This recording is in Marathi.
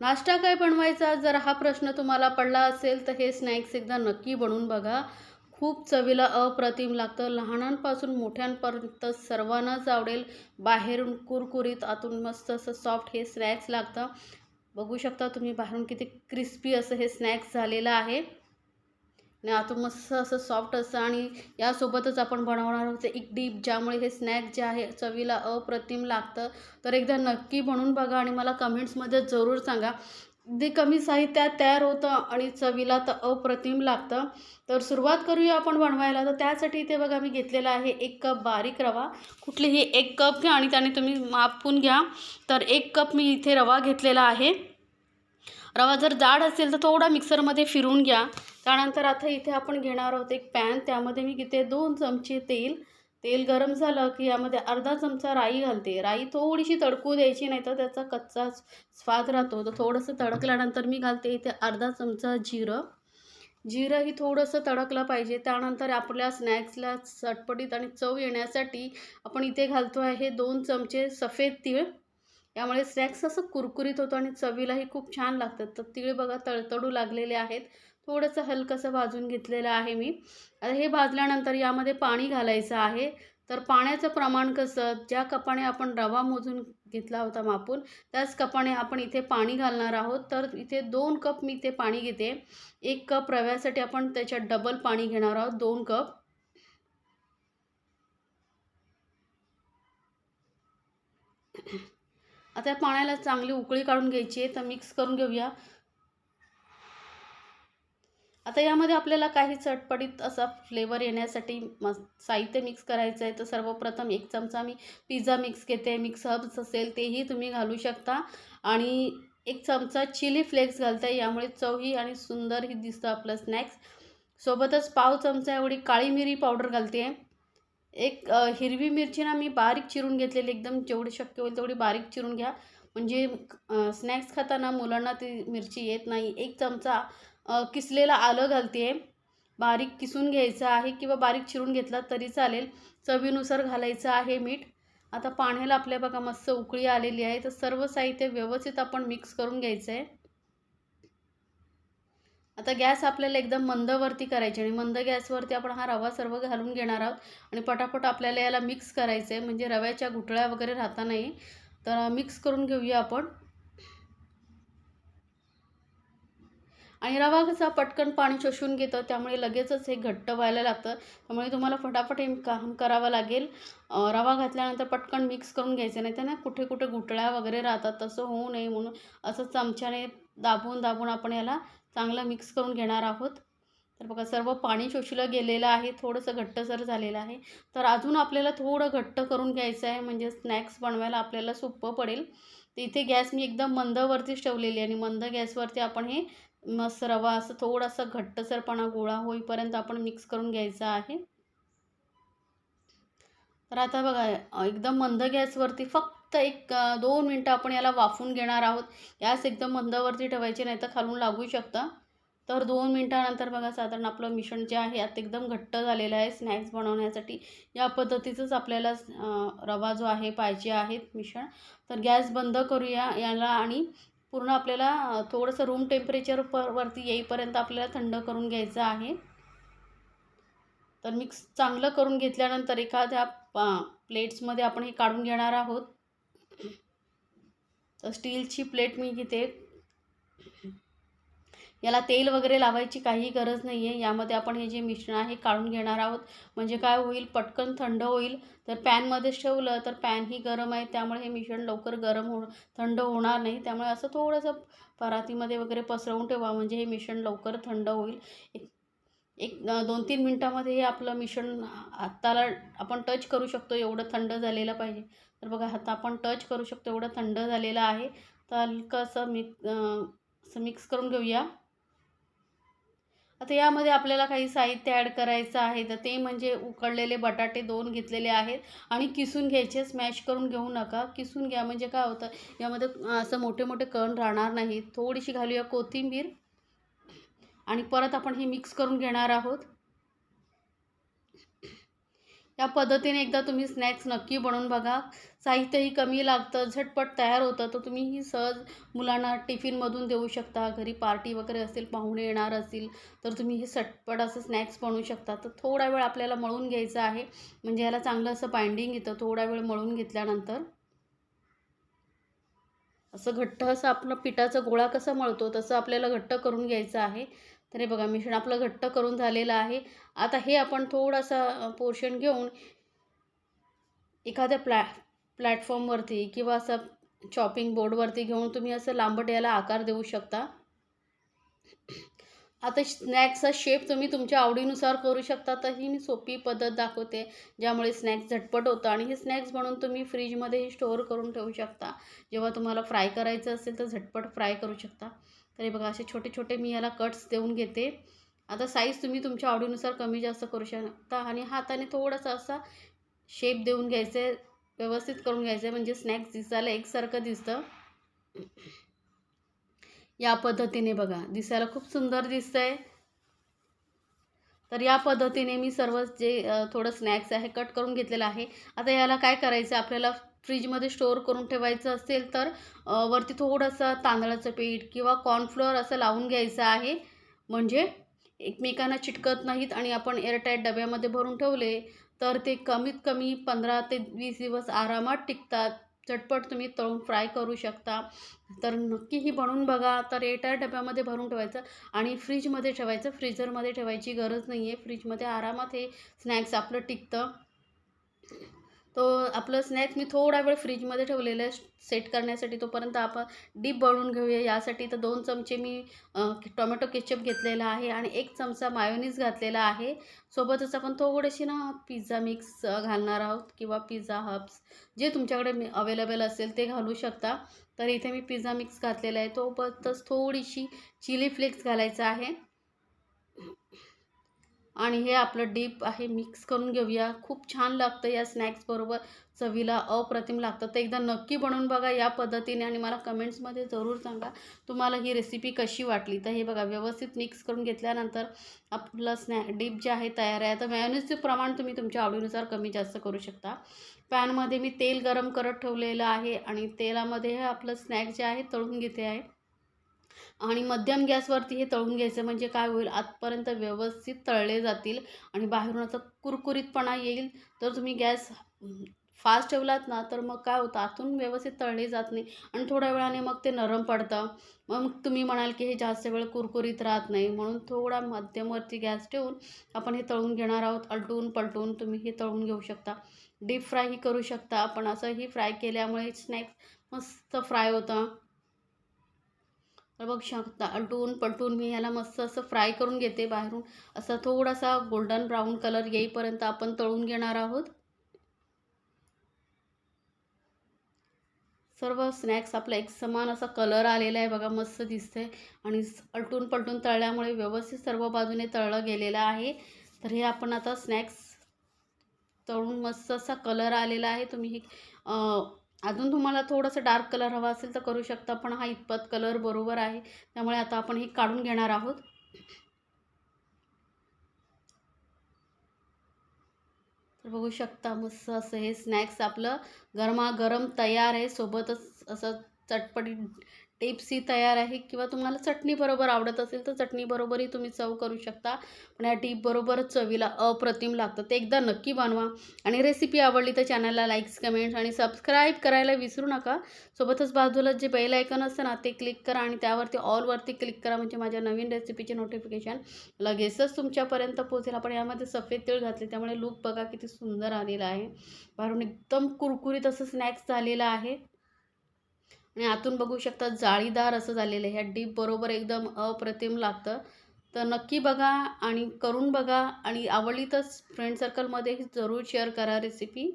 नाश्ता काय बनवायचा? जर हा प्रश्न तुम्हाला पडला असेल तर हे स्नॅक्स एकदा नक्की बनवून बघा. खूप चवीला अप्रतिम लागतं. लहानांपासून मोठ्यांपर्यंत सर्वांनाच आवडेल. बाहेरून कुरकुरीत आतून मस्त असं सॉफ्ट हे स्नॅक्स लागतं. बघू शकता तुम्ही बाहेरून किती क्रिस्पी असं हे स्नॅक्स झालेलं आहे. आणि आतून मस्त असं सॉफ्ट असं आणि यासोबतच आपण बनवणार आहोत डीप ज्यामुळे हे स्नॅक जे आहे चवीला अप्रतिम लागतं. तर एकदा नक्की बनवून बघा आणि मला कमेंट्समध्ये जरूर सांगा. ते कमी साहित्यात तयार होतं आणि चवीला तर अप्रतिम लागतं. तर सुरुवात करूया आपण बनवायला. तर त्यासाठी इथे बघा मी घेतलेला आहे एक कप बारीक रवा. कुठलीही एक कप घ्या आणि त्याने तुम्ही मापून घ्या. तर एक कप मी इथे रवा घेतलेला आहे. रवा जर जाड असेल तर थोडा मिक्सरमध्ये फिरून घ्या. त्यानंतर आता इथे आपण घेणार आहोत एक पॅन. त्यामध्ये मी घेते दोन चमचे तेल. तेल गरम झालं की यामध्ये अर्धा चमचा राई घालते. राई थोडीशी तडकू द्यायची नाही तर त्याचा कच्चा स्वाद राहतो. तर थोडंसं तडकल्यानंतर मी घालते इथे अर्धा चमचा जिरं. जिरं ही थोडंसं तडकलं पाहिजे. त्यानंतर आपल्या स्नॅक्सला चटपटीत आणि चव येण्यासाठी आपण इथे घालतो आहे दोन चमचे सफेद तीळ. यामुळे स्नॅक्स असं कुरकुरीत होतो आणि चवीलाही खूप छान लागतात. तर तीळ बघा तळतडू लागलेले आहेत. थोडंसं हलकंसं भाजून घेतलेलं आहे मी. आता हे भाजल्यानंतर यामध्ये पाणी घालायचं आहे. तर पाण्याचं प्रमाण कसं? ज्या कपाने आपण रवा मोजून घेतला होता मापून त्याच कपाने आपण इथे पाणी घालणार आहोत. तर इथे दोन कप मी इथे पाणी घेते. एक कप रव्यासाठी आपण त्याच्यात डबल पाणी घेणार आहोत. दोन कप. आता या पाण्याला चांगली उकळी काढून घ्यायची आहे तर मिक्स करून घेऊया. आता यामध्ये आपल्याला काही चटपटीत असा फ्लेवर येण्यासाठी म साहित्य मिक्स करायचं आहे तर सर्वप्रथम एक चमचा मी पिझ्झा मिक्स घेते. मिक्स हब्स असेल तेही तुम्ही घालू शकता. आणि एक चमचा चिली फ्लेक्स घालता. यामुळे चवही आणि सुंदरही दिसतं आपलं स्नॅक्स सोबतच पाव चमचा एवढी काळी मिरी पावडर घालते. आहे एक हिरवी मिरची ना मी बारीक चिरून घेतलेली एकदम जेवढी शक्य होईल तेवढी बारीक चिरून घ्या. म्हणजे स्नॅक्स खाताना मुलांना ती मिरची येत नाही. एक चमचा किसलेला आलं घालते आहे बारीक किसून घ्यायचं आहे किंवा बारीक चिरून घेतला तरी चालेल. चवीनुसार घालायचं आहे मीठ. आता पाण्याला आपल्या बघा मस्त उकळी आलेली आहे. तर सर्व साहित्य व्यवस्थित आपण मिक्स करून घ्यायचं आहे आता गॅस आपल्याला एकदम मंदवरती करायची आणि मंद गॅसवरती आपण हा रवा सर्व घालून घेणार आहोत. आणि पटापट आपल्याला याला मिक्स करायचं आहे म्हणजे रव्याच्या गुठळ्या वगैरे राहता नाही. तर मिक्स करून घेऊया आपण. आणि रवा कसा पटकन पाणी शोषून घेतं त्यामुळे लगेचच हे घट्ट व्हायला लागतं. त्यामुळे तुम्हाला फटाफट हे काम करावं लागेल. रवा घातल्यानंतर पटकन मिक्स करून घ्यायचं. नाही तर ना कुठे कुठे घुटळ्या वगैरे राहतात तसं होऊ नये म्हणून असं चमच्याने दाबून दाबून आपण याला चांगलं मिक्स करून घेणार आहोत. तर बघा सर्व पाणी शोषलं गेलेलं आहे. थोडंसं घट्टसर झालेलं आहे. तर अजून आपल्याला थोडं घट्ट करून घ्यायचं आहे. म्हणजे स्नॅक्स बनवायला आपल्याला सोपं पडेल. तर इथे गॅस मी एकदम मंदवरतीच ठेवलेली आणि मंद गॅसवरती आपण हे मस्त रवा असं थोडासा घट्टसरपणा गोळा होईपर्यंत आपण मिक्स करून घ्यायचा आहे. तर आता बघा एकदम मंद गॅसवरती फक्त एक दोन मिनटं आपण याला वाफून घेणार आहोत. गॅस एकदम मंदावरती ठेवायचे नाही तर खालून लागू शकतं. तर दोन मिनटानंतर बघा साधारण आपलं मिश्रण जे आहे आता एकदम घट्ट झालेलं आहे स्नॅक्स बनवण्यासाठी. या पद्धतीचंच आपल्याला रवा जो आहे पाहिजे आहे मिश्रण. तर गॅस बंद करूया याला आणि पूर्ण आपल्याला थोडंसं रूम टेम्परेचर पर वरती येईपर्यंत आपल्याला थंड करून घ्यायचं आहे. तर मिक्स चांगलं करून घेतल्यानंतर एखाद्या प्लेट्समध्ये आपण हे काढून घेणार आहोत. तर स्टीलची प्लेट मी घेते. याला तेल वगैरे लावायची काही गरज नाही आहे यामध्ये आपण हे जे मिश्रण आहे काढून घेणार आहोत. म्हणजे काय होईल पटकन थंड होईल. तर पॅनमध्येच ठेवलं तर पॅनही गरम आहे. त्यामुळे हे मिश्रण लवकर गरम हो थंड होणार नाही. त्यामुळे असं थोडंसं परातीमध्ये वगैरे पसरवून ठेवा. म्हणजे हे मिश्रण लवकर थंड होईल. एक दोन तीन मिनटामध्ये हे आपलं मिश्रण हाताला आपण टच करू शकतो एवढं थंड झालेलं पाहिजे. तर बघा हात आपण टच करू शकतो एवढं थंड झालेलं आहे. तर हलकं असं मिक असं मिक्स करून घेऊया. आता यामध्ये आपल्याला काही साहित्य ॲड करायचं आहे. तर ते म्हणजे उकडलेले बटाटे दोन घेतलेले आहेत. आणि किसून घ्यायचे स्मॅश करून घेऊ नका. किसून घ्या म्हणजे काय होतं यामध्ये असं मोठे मोठे कण राहणार नाही थोडीशी घालूया कोथिंबीर. आणि परत आपण हे मिक्स करून घेणार आहोत. या पद्धतीने एकदा तुम्ही स्नॅक्स नक्की बनवून बघा. साहित्यही कमी लागतं झटपट तयार होतं तर तुम्ही ही सहज मुलांना टिफिनमधून देऊ शकता. घरी पार्टी वगैरे असेल पाहुणे येणार असतील तर तुम्ही हे सटपट असं स्नॅक्स बनवू शकता. तर थोडा वेळ आपल्याला मळून घ्यायचं आहे. म्हणजे याला चांगलं असं बाइंडिंग येतं. थोडा वेळ मळून घेतल्यानंतर असं घट्ट असं आपलं पिठाचा गोळा कसा मळतो तसं आपल्याला घट्ट करून घ्यायचं आहे. तर हे बघा मिश्रण आपलं घट्ट करून झालेलं आहे. आता हे आपण थोडासा पोर्शन घेऊन एखाद्या प्लॅ प्लॅटफॉर्मवरती किंवा असं चॉपिंग बोर्डवरती घेऊन तुम्ही असं लांबट याला आकार देऊ शकता. आता स्नॅक्सचा शेप तुम्ही तुमच्या आवडीनुसार करू शकता. तर ही मी सोपी पद्धत दाखवते ज्यामुळे स्नॅक्स झटपट होतं आणि हे स्नॅक्स बनवून तुम्ही फ्रीजमध्येही स्टोअर करून ठेवू शकता. जेव्हा तुम्हाला फ्राय करायचं असेल तर झटपट फ्राय करू शकता. तर हे बघा असे छोटे छोटे मी याला कट्स देऊन घेते. आता साईज तुम्ही तुमच्या आवडीनुसार कमी जास्त करू शकता आणि हाताने थोडासा असा शेप देऊन घ्यायचं आहे व्यवस्थित करून घ्यायचं. आहे म्हणजे स्नॅक्स दिसायला एकसारखं दिसतं. या पद्धतीने बघा. दिसायला खूप सुंदर दिसतं आहे तर या पद्धतीने मी सर्व जे थोडं स्नॅक्स आहे कट करून घेतलेलं आहे. आता याला काय करायचं? आपल्याला फ्रीजमध्ये स्टोअर करून ठेवायचं असेल तर वरती थोडंसं तांदळाचं पीठ किंवा कॉर्नफ्लोअर असं लावून घ्यायचं आहे. म्हणजे एकमेकांना चिटकत नाहीत आणि आपण एअरटाईट डब्यामध्ये भरून ठेवले तर ते कमीत कमी पंधरा ते वीस दिवस आरामात टिकतात. चटपट तुम्ही तळून फ्राय करू शकता. तर नक्की ही बनवून बघा. तर एटायर डब्यामध्ये भरून ठेवायचं आणि फ्रीजमध्ये ठेवायचं. फ्रीजरमध्ये ठेवायची गरज नाही आहे फ्रीजमध्ये आरामात हे स्नॅक्स आपलं टिकतं. तो आपलं स्नॅक्स मी थोडा वेळ फ्रीजमध्ये ठेवलेलं आहे सेट करण्यासाठी तोपर्यंत आपण डीप बनवून घेऊया. यासाठी तर दोन चमचे मी टोमॅटो केचप घेतलेला आहे आणि एक चमचा मायोनीज घातलेला आहे. सोबतच आपण थोडेसे ना पिझ्झा मिक्स घालणार आहोत किंवा पिझ्झा हब्स जे तुमच्याकडे अवेलेबल असेल ते घालू शकता. तर इथे मी पिझ्झा मिक्स घातलेला आहे. सोबतच थोडीशी चिली फ्लेक्स घालायचं आहे. आणि हे आपलं डीप आहे मिक्स करून घेऊया. खूप छान लागतं या स्नॅक्सबरोबर चवीला अप्रतिम लागतं. तर एकदा नक्की बनवून बघा या पद्धतीने आणि मला कमेंट्समध्ये जरूर सांगा तुम्हाला ही रेसिपी कशी वाटली? तर हे बघा व्यवस्थित मिक्स करून घेतल्यानंतर आपलं स्नॅक डीप जे आहे तयार आहे. तर मॅयोनीजचे प्रमाण तुम्ही तुमच्या आवडीनुसार कमी जास्त करू शकता. पॅनमध्ये मी तेल गरम करत ठेवलेलं आहे आणि तेलामध्ये हे आपलं स्नॅक जे आहे तळून घेते आहे. आणि मध्यम गॅसवरती हे तळून घ्यायचं म्हणजे काय होईल? आतपर्यंत व्यवस्थित तळले जातील आणि बाहेरून असं कुरकुरीतपणा येईल. तर तुम्ही गॅस फास्ट ठेवलात ना तर मग काय होतं? आतून व्यवस्थित तळले जात नाही आणि थोड्या वेळाने मग ते नरम पडतं. मग तुम्ही म्हणाल की हे जास्त वेळ कुरकुरीत राहत नाही. म्हणून थोडा मध्यमवरती गॅस ठेवून आपण हे तळून घेणार आहोत. अलटून पलटून तुम्ही हे तळून घेऊ शकता. डीप फ्रायही करू शकता. आपण असंही फ्राय केल्यामुळे स्नॅक्स मस्त फ्राय होतं. तर बघ शकता अलटून पलटून मी ह्याला मस्त असं फ्राय करून घेते बाहेरून. असा थोडासा गोल्डन ब्राऊन कलर येईपर्यंत आपण तळून घेणार आहोत. सर्व स्नॅक्स आपला एक समान असा कलर आलेला आहे बघा मस्त दिसतंय. आणि अलटून पलटून तळल्यामुळे व्यवस्थित सर्व बाजूने तळलं गेलेलं आहे. तर हे आपण आता स्नॅक्स तळून मस्त असा कलर आलेला आहे. तुम्ही हे अजून तुम्हाला थोडंसं डार्क कलर हवा असेल तर करू शकता पण हा इतपत कलर बरोबर आहे. त्यामुळे आता आपण हे काढून घेणार आहोत. तर बघू शकता मस्त असं हे स्नॅक्स आपलं गरमागरम तयार आहे. सोबतच असं चटपटीत टिप्सही तयार आहे किंवा तुम्हाला चटणीबरोबर आवडत असेल तर चटणीबरोबरही तुम्ही चव करू शकता. पण या टिपबरोबर चवीला अप्रतिम लागतं ते एकदा नक्की बनवा. आणि रेसिपी आवडली तर चॅनलला लाईक्स कमेंट्स आणि सबस्क्राईब करायला विसरू नका. सोबतच बाजूला जे बेल आयकन असतं ना ते क्लिक करा आणि त्यावरती ऑलवरती क्लिक करा म्हणजे माझ्या नवीन रेसिपीचे नोटिफिकेशन लगेचच तुमच्यापर्यंत पोहोचेल. आपण यामध्ये सफेद तीळ घातले त्यामुळे लूक बघा किती सुंदर आलेला आहे. बाहेरून एकदम कुरकुरीत असं स्नॅक्स झालेलं आहे. आणि आतून बघू शकता जाळीदार असं झालेलं आहे. ह्या डीप बरोबर एकदम अप्रतिम लागतं. तर नक्की बघा आणि करून बघा आणि आवडली तर फ्रेंड सर्कलमध्ये जरूर शेअर करा रेसिपी